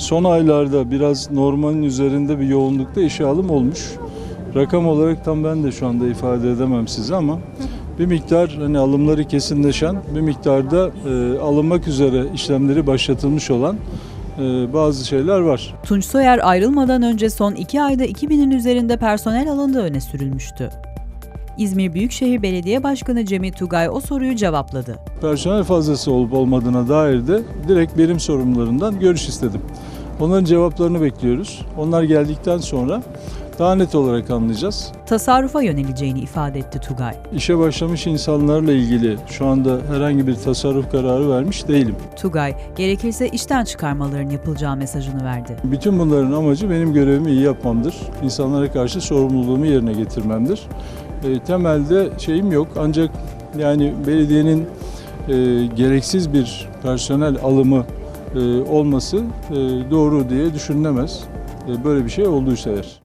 son aylarda biraz normalin üzerinde bir yoğunlukta işe alım olmuş. Rakam olarak tam ben de şu anda ifade edemem size ama bir miktar hani alımları kesinleşen, bir miktarda e, alınmak üzere işlemleri başlatılmış olan e, bazı şeyler var. Tunç Soyer ayrılmadan önce son 2 ayda 2000'in üzerinde personel alındığı öne sürülmüştü. İzmir Büyükşehir Belediye Başkanı Cemil Tugay o soruyu cevapladı. Personel fazlası olup olmadığına dair de direkt birim sorumlularından görüş istedim. Onların cevaplarını bekliyoruz. Onlar geldikten sonra daha net olarak anlayacağız. Tasarrufa yöneleceğini ifade etti Tugay. İşe başlamış insanlarla ilgili şu anda herhangi bir tasarruf kararı vermiş değilim. Tugay, gerekirse işten çıkarmaların yapılacağı mesajını verdi. Bütün bunların amacı benim görevimi iyi yapmamdır. İnsanlara karşı sorumluluğumu yerine getirmemdir. E, temelde şeyim yok ancak yani belediyenin e, gereksiz bir personel alımı olması e, doğru diye düşünülemez. E, böyle bir şey olduysa eğer.